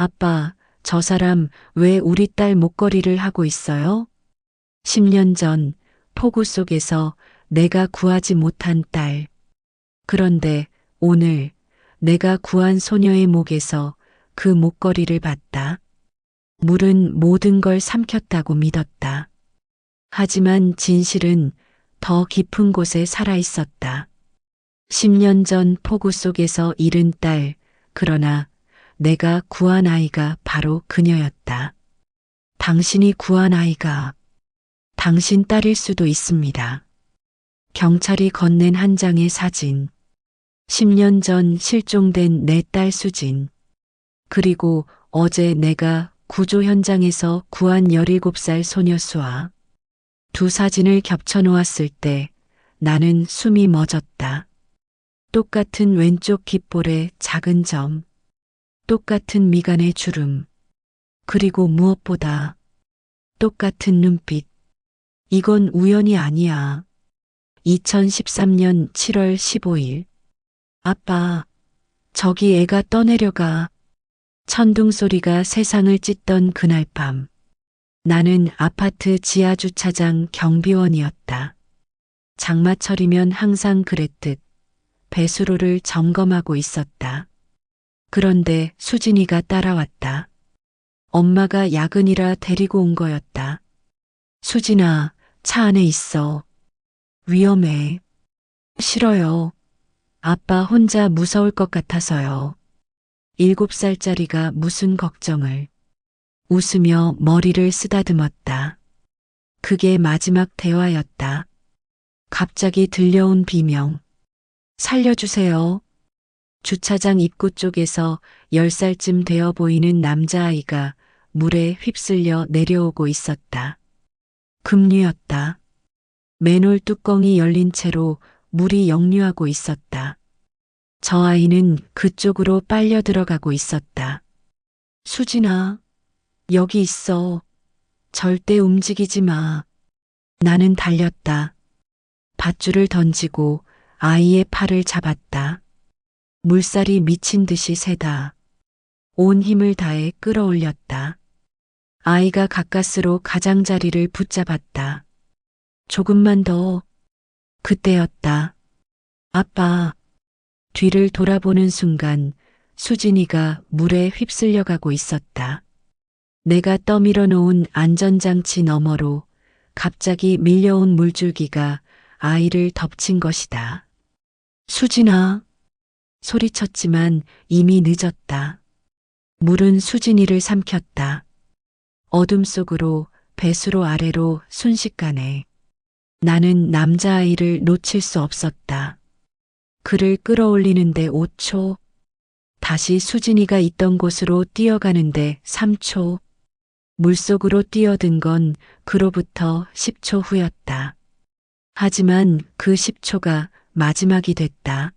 아빠, 저 사람 왜 우리 딸 목걸이를 하고 있어요? 10년 전 폭우 속에서 내가 구하지 못한 딸. 그런데 오늘 내가 구한 소녀의 목에서 그 목걸이를 봤다. 물은 모든 걸 삼켰다고 믿었다. 하지만 진실은 더 깊은 곳에 살아 있었다. 10년 전 폭우 속에서 잃은 딸, 그러나 내가 구한 아이가 바로 그녀였다. 당신이 구한 아이가 당신 딸일 수도 있습니다. 경찰이 건넨 한 장의 사진. 10년 전 실종된 내 딸 수진. 그리고 어제 내가 구조 현장에서 구한 17살 소녀 수아. 두 사진을 겹쳐 놓았을 때 나는 숨이 멎었다. 똑같은 왼쪽 귓볼의 작은 점. 똑같은 미간의 주름. 그리고 무엇보다 똑같은 눈빛. 이건 우연이 아니야. 2013년 7월 15일. 아빠, 저기 애가 떠내려가. 천둥 소리가 세상을 찢던 그날 밤. 나는 아파트 지하 주차장 경비원이었다. 장마철이면 항상 그랬듯 배수로를 점검하고 있었다. 그런데 수진이가 따라왔다. 엄마가 야근이라 데리고 온 거였다. 수진아, 차 안에 있어. 위험해. 싫어요. 아빠 혼자 무서울 것 같아서요. 일곱 살짜리가 무슨 걱정을. 웃으며 머리를 쓰다듬었다. 그게 마지막 대화였다. 갑자기 들려온 비명. 살려주세요. 주차장 입구 쪽에서 10살쯤 되어 보이는 남자아이가 물에 휩쓸려 내려오고 있었다. 급류였다. 맨홀 뚜껑이 열린 채로 물이 역류하고 있었다. 저 아이는 그쪽으로 빨려 들어가고 있었다. 수진아, 여기 있어. 절대 움직이지 마. 나는 달렸다. 밧줄을 던지고 아이의 팔을 잡았다. 물살이 미친 듯이 새다. 온 힘을 다해 끌어올렸다. 아이가 가까스로 가장자리를 붙잡았다. 조금만 더. 그때였다. 아빠. 뒤를 돌아보는 순간 수진이가 물에 휩쓸려 가고 있었다. 내가 떠밀어 놓은 안전장치 너머로 갑자기 밀려온 물줄기가 아이를 덮친 것이다. 수진아. 소리쳤지만 이미 늦었다. 물은 수진이를 삼켰다. 어둠 속으로 배수로 아래로 순식간에 나는 남자아이를 놓칠 수 없었다. 그를 끌어올리는데 5초, 다시 수진이가 있던 곳으로 뛰어가는데 3초, 물속으로 뛰어든 건 그로부터 10초 후였다. 하지만 그 10초가 마지막이 됐다.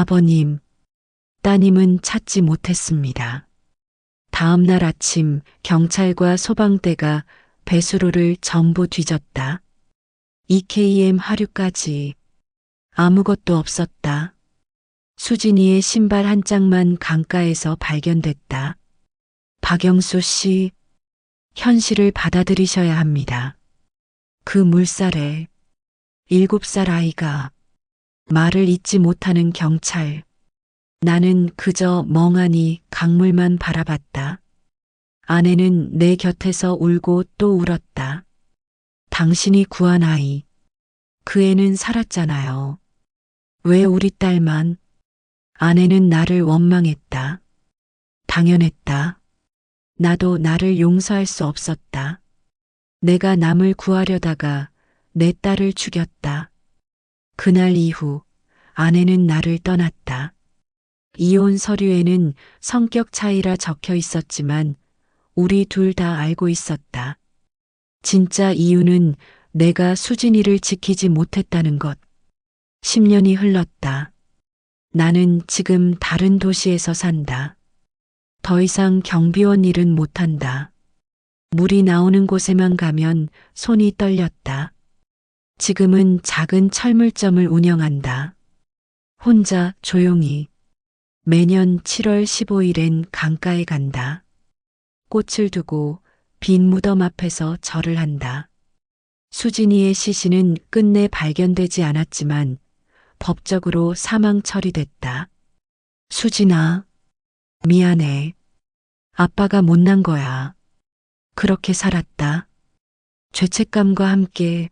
아버님, 따님은 찾지 못했습니다. 다음 날 아침 경찰과 소방대가 배수로를 전부 뒤졌다. EKM 하류까지 아무것도 없었다. 수진이의 신발 한 짝만 강가에서 발견됐다. 박영수 씨, 현실을 받아들이셔야 합니다. 그 물살에 일곱 살 아이가 말을 잇지 못하는 경찰. 나는 그저 멍하니 강물만 바라봤다. 아내는 내 곁에서 울고 또 울었다. 당신이 구한 아이. 그 애는 살았잖아요. 왜 우리 딸만? 아내는 나를 원망했다. 당연했다. 나도 나를 용서할 수 없었다. 내가 남을 구하려다가 내 딸을 죽였다. 그날 이후 아내는 나를 떠났다. 이혼 서류에는 성격 차이라 적혀 있었지만 우리 둘 다 알고 있었다. 진짜 이유는 내가 수진이를 지키지 못했다는 것. 10년이 흘렀다. 나는 지금 다른 도시에서 산다. 더 이상 경비원 일은 못한다. 물이 나오는 곳에만 가면 손이 떨렸다. 지금은 작은 철물점을 운영한다. 혼자 조용히 매년 7월 15일엔 강가에 간다. 꽃을 두고 빈 무덤 앞에서 절을 한다. 수진이의 시신은 끝내 발견되지 않았지만 법적으로 사망 처리됐다. 수진아, 미안해. 아빠가 못난 거야. 그렇게 살았다. 죄책감과 함께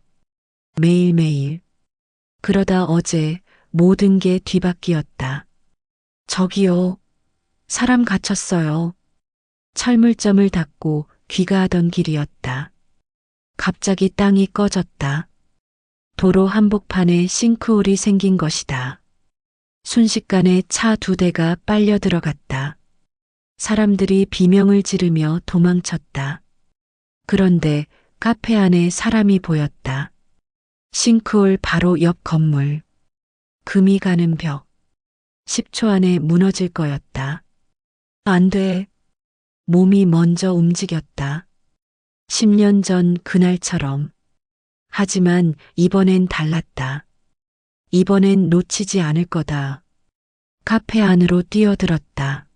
매일매일. 그러다 어제 모든 게 뒤바뀌었다. 저기요. 사람 갇혔어요. 철물점을 닫고 귀가하던 길이었다. 갑자기 땅이 꺼졌다. 도로 한복판에 싱크홀이 생긴 것이다. 순식간에 차 두 대가 빨려 들어갔다. 사람들이 비명을 지르며 도망쳤다. 그런데 카페 안에 사람이 보였다. 싱크홀 바로 옆 건물. 금이 가는 벽. 10초 안에 무너질 거였다. 안 돼. 몸이 먼저 움직였다. 10년 전 그날처럼. 하지만 이번엔 달랐다. 이번엔 놓치지 않을 거다. 카페 안으로 뛰어들었다.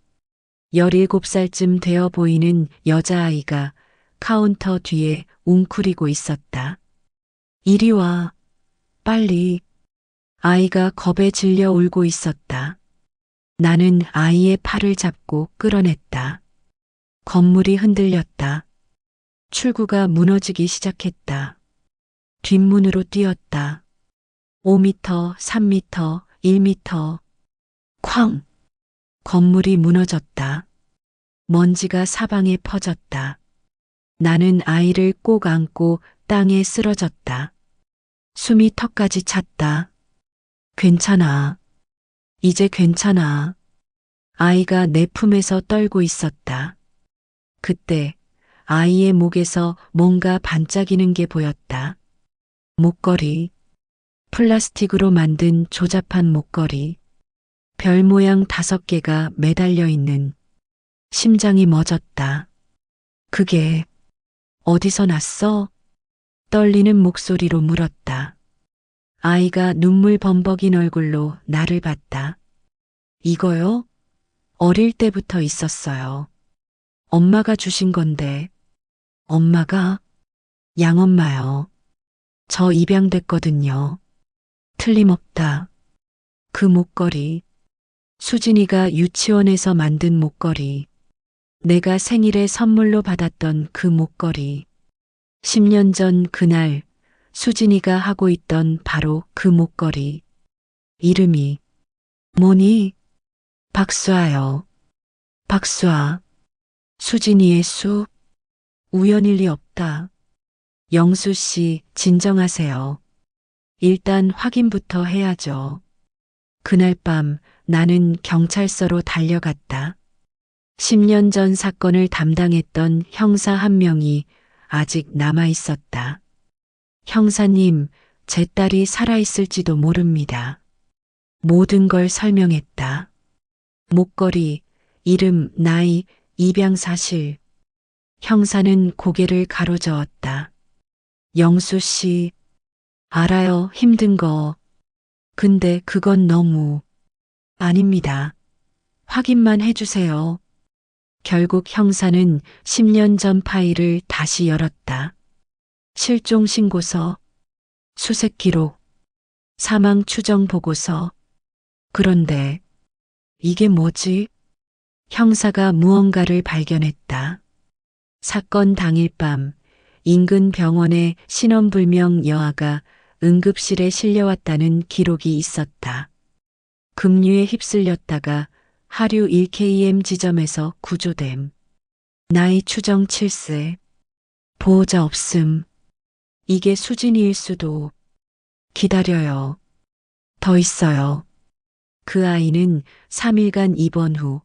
17살쯤 되어 보이는 여자아이가 카운터 뒤에 웅크리고 있었다. 이리 와. 빨리. 아이가 겁에 질려 울고 있었다. 나는 아이의 팔을 잡고 끌어냈다. 건물이 흔들렸다. 출구가 무너지기 시작했다. 뒷문으로 뛰었다. 5미터, 3미터, 1미터. 쾅! 건물이 무너졌다. 먼지가 사방에 퍼졌다. 나는 아이를 꼭 안고 땅에 쓰러졌다. 숨이 턱까지 찼다. 괜찮아. 이제 괜찮아. 아이가 내 품에서 떨고 있었다. 그때 아이의 목에서 뭔가 반짝이는 게 보였다. 목걸이. 플라스틱으로 만든 조잡한 목걸이. 별 모양 다섯 개가 매달려 있는 심장이 멎었다. 그게 어디서 났어? 떨리는 목소리로 물었다. 아이가 눈물 범벅인 얼굴로 나를 봤다. 이거요? 어릴 때부터 있었어요. 엄마가 주신 건데. 엄마가? 양엄마요. 저 입양됐거든요. 틀림없다. 그 목걸이. 수진이가 유치원에서 만든 목걸이. 내가 생일에 선물로 받았던 그 목걸이. 10년 전 그날 수진이가 하고 있던 바로 그 목걸이. 이름이 뭐니? 박수아요. 박수아. 수진이의 수. 우연일 리 없다. 영수 씨, 진정하세요. 일단 확인부터 해야죠. 그날 밤 나는 경찰서로 달려갔다. 10년 전 사건을 담당했던 형사 한 명이 아직 남아 있었다. 형사님, 제 딸이 살아있을지도 모릅니다. 모든 걸 설명했다. 목걸이, 이름, 나이, 입양 사실. 형사는 고개를 가로저었다. 영수 씨, 알아요, 힘든 거. 근데 그건 너무. 아닙니다. 확인만 해주세요. 결국 형사는 10년 전 파일을 다시 열었다. 실종 신고서, 수색 기록, 사망 추정 보고서. 그런데 이게 뭐지? 형사가 무언가를 발견했다. 사건 당일 밤 인근 병원에 신원불명 여아가 응급실에 실려왔다는 기록이 있었다. 급류에 휩쓸렸다가 하류 1KM 지점에서 구조됨. 나이 추정 7세. 보호자 없음. 이게 수진이일 수도. 기다려요. 더 있어요. 그 아이는 3일간 입원 후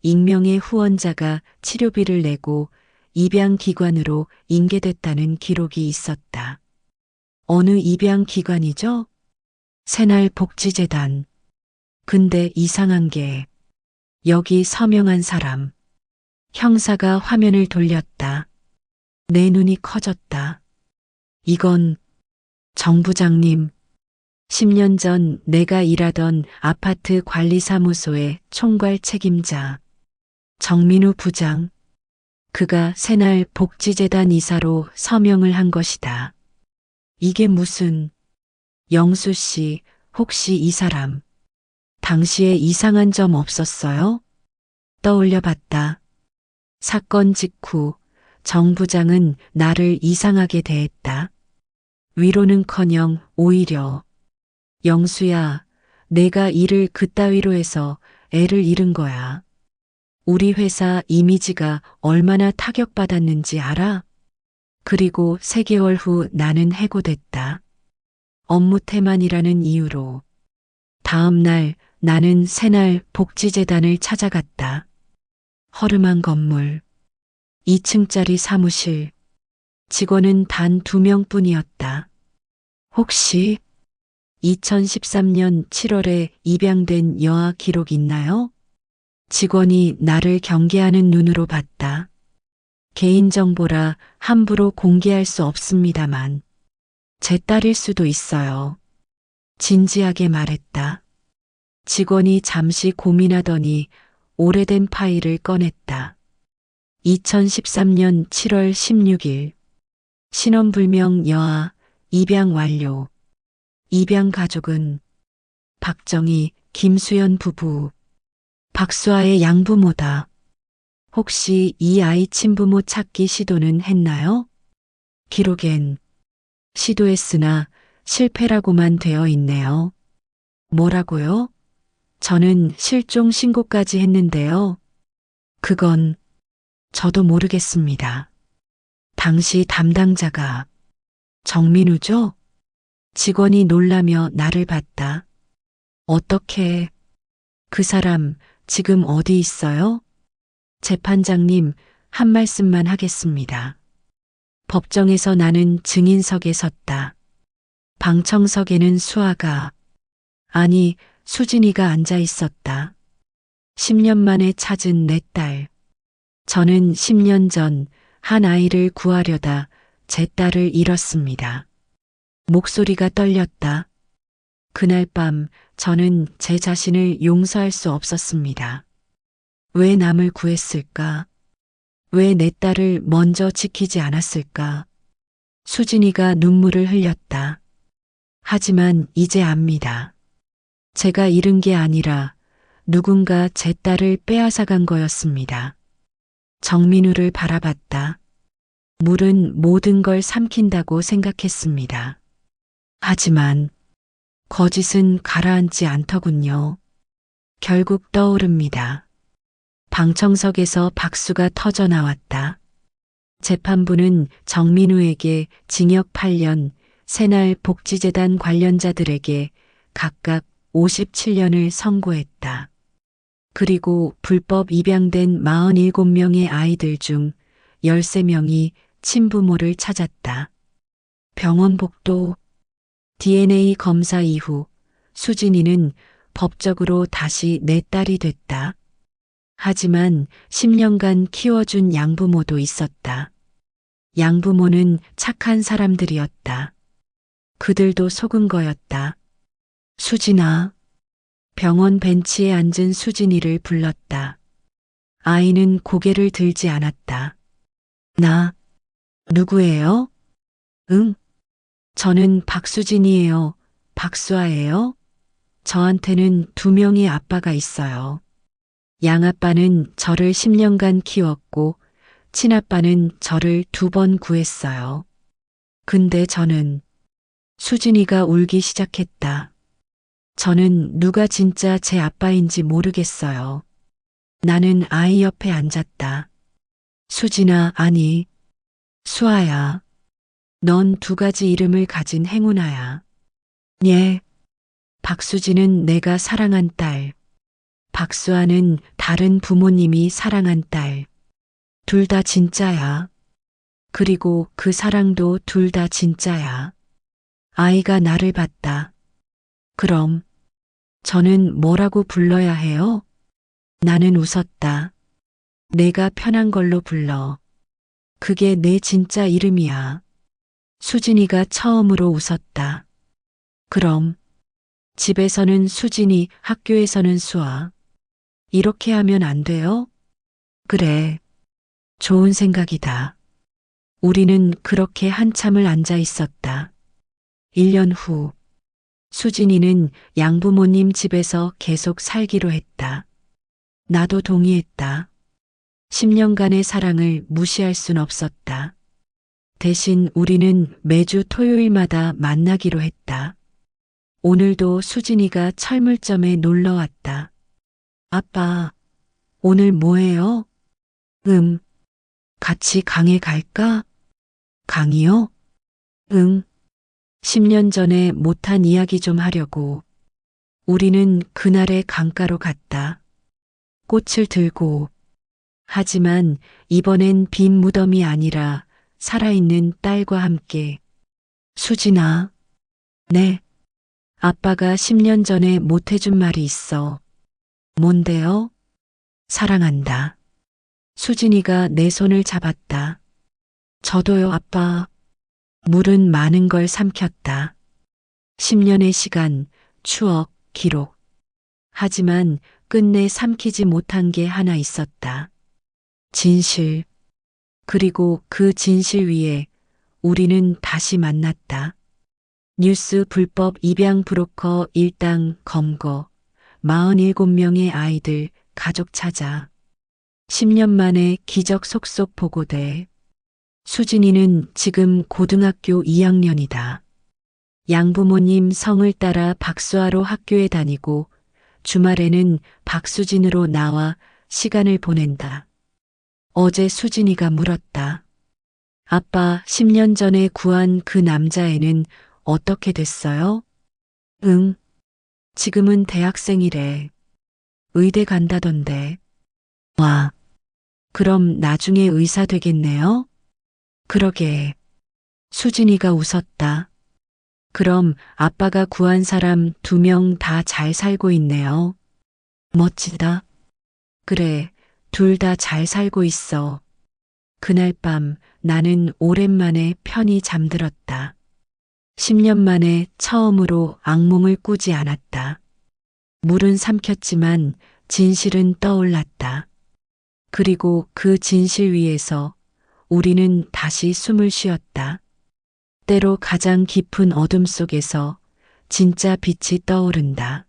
익명의 후원자가 치료비를 내고 입양기관으로 인계됐다는 기록이 있었다. 어느 입양기관이죠? 새날복지재단. 근데 이상한 게 여기 서명한 사람. 형사가 화면을 돌렸다. 내 눈이 커졌다. 이건 정 부장님, 10년 전 내가 일하던 아파트 관리사무소의 총괄 책임자 정민우 부장. 그가 새날 복지재단 이사로 서명을 한 것이다. 이게 무슨 영수 씨 혹시 이 사람 당시에 이상한 점 없었어요? 떠올려 봤다. 사건 직후 정 부장은 나를 이상하게 대했다. 위로는커녕 오히려 영수야, 내가 일을 그따위로 해서 애를 잃은 거야. 우리 회사 이미지가 얼마나 타격받았는지 알아? 그리고 3개월 후 나는 해고됐다. 업무 태만이라는 이유로. 다음 날 나는 새날 복지재단을 찾아갔다. 허름한 건물. 2층짜리 사무실. 직원은 단 두 명뿐이었다. 혹시 2013년 7월에 입양된 여아 기록 있나요? 직원이 나를 경계하는 눈으로 봤다. 개인정보라 함부로 공개할 수 없습니다만, 제 딸일 수도 있어요. 진지하게 말했다. 직원이 잠시 고민하더니 오래된 파일을 꺼냈다. 2013년 7월 16일. 신원불명 여아 입양 완료. 입양 가족은 박정희, 김수연 부부, 박수아의 양부모다. 혹시 이 아이 친부모 찾기 시도는 했나요? 기록엔 시도했으나 실패라고만 되어 있네요. 뭐라고요? 저는 실종 신고까지 했는데요. 그건 저도 모르겠습니다. 당시 담당자가 정민우죠? 직원이 놀라며 나를 봤다. 어떻게 그 사람 지금 어디 있어요? 재판장님, 한 말씀만 하겠습니다. 법정에서 나는 증인석에 섰다. 방청석에는 수아가, 아니, 수진이가 앉아 있었다. 10년 만에 찾은 내 딸. 저는 10년 전 한 아이를 구하려다 제 딸을 잃었습니다. 목소리가 떨렸다. 그날 밤 저는 제 자신을 용서할 수 없었습니다. 왜 남을 구했을까? 왜 내 딸을 먼저 지키지 않았을까? 수진이가 눈물을 흘렸다. 하지만 이제 압니다. 제가 잃은 게 아니라 누군가 제 딸을 빼앗아간 거였습니다. 정민우를 바라봤다. 물은 모든 걸 삼킨다고 생각했습니다. 하지만 거짓은 가라앉지 않더군요. 결국 떠오릅니다. 방청석에서 박수가 터져 나왔다. 재판부는 정민우에게 징역 8년, 새날 복지재단 관련자들에게 각각 57년을 선고했다. 그리고 불법 입양된 47명의 아이들 중 13명이 친부모를 찾았다. 병원 복도 DNA 검사 이후 수진이는 법적으로 다시 내 딸이 됐다. 하지만 10년간 키워준 양부모도 있었다. 양부모는 착한 사람들이었다. 그들도 속은 거였다. 수진아. 병원 벤치에 앉은 수진이를 불렀다. 아이는 고개를 들지 않았다. 나, 누구예요? 응. 저는 박수진이에요. 박수아예요. 저한테는 두 명의 아빠가 있어요. 양아빠는 저를 10년간 키웠고, 친아빠는 저를 두 번 구했어요. 근데 저는 수진이가 울기 시작했다. 저는 누가 진짜 제 아빠인지 모르겠어요. 나는 아이 옆에 앉았다. 수진아, 아니, 수아야. 넌 두 가지 이름을 가진 행운아야. 예. 박수진은 내가 사랑한 딸. 박수아는 다른 부모님이 사랑한 딸. 둘 다 진짜야. 그리고 그 사랑도 둘 다 진짜야. 아이가 나를 봤다. 그럼 저는 뭐라고 불러야 해요? 나는 웃었다. 내가 편한 걸로 불러. 그게 내 진짜 이름이야. 수진이가 처음으로 웃었다. 그럼 집에서는 수진이, 학교에서는 수아. 이렇게 하면 안 돼요? 그래. 좋은 생각이다. 우리는 그렇게 한참을 앉아 있었다. 1년 후, 수진이는 양부모님 집에서 계속 살기로 했다. 나도 동의했다. 10년간의 사랑을 무시할 순 없었다. 대신 우리는 매주 토요일마다 만나기로 했다. 오늘도 수진이가 철물점에 놀러 왔다. 아빠, 오늘 뭐해요? 음, 같이 강에 갈까? 강이요? 응. 10년 전에 못한 이야기 좀 하려고. 우리는 그날의 강가로 갔다. 꽃을 들고. 하지만 이번엔 빈 무덤이 아니라 살아있는 딸과 함께. 수진아. 네. 아빠가 10년 전에 못해준 말이 있어. 뭔데요? 사랑한다. 수진이가 내 손을 잡았다. 저도요, 아빠. 물은 많은 걸 삼켰다. 10년의 시간, 추억, 기록. 하지만 끝내 삼키지 못한 게 하나 있었다. 진실. 그리고 그 진실 위에 우리는 다시 만났다. 뉴스 불법 입양 브로커 일당 검거. 47명의 아이들 가족 찾아. 10년 만에 기적 속속 보고돼. 수진이는 지금 고등학교 2학년이다. 양부모님 성을 따라 박수하러 학교에 다니고 주말에는 박수진으로 나와 시간을 보낸다. 어제 수진이가 물었다. 아빠 10년 전에 구한 그 남자애는 어떻게 됐어요? 응. 지금은 대학생이래. 의대 간다던데. 와. 그럼 나중에 의사 되겠네요? 그러게. 수진이가 웃었다. 그럼 아빠가 구한 사람 두 명 다 잘 살고 있네요. 멋지다. 그래, 둘 다 잘 살고 있어. 그날 밤 나는 오랜만에 편히 잠들었다. 10년 만에 처음으로 악몽을 꾸지 않았다. 물은 삼켰지만 진실은 떠올랐다. 그리고 그 진실 위에서 우리는 다시 숨을 쉬었다. 때로 가장 깊은 어둠 속에서 진짜 빛이 떠오른다.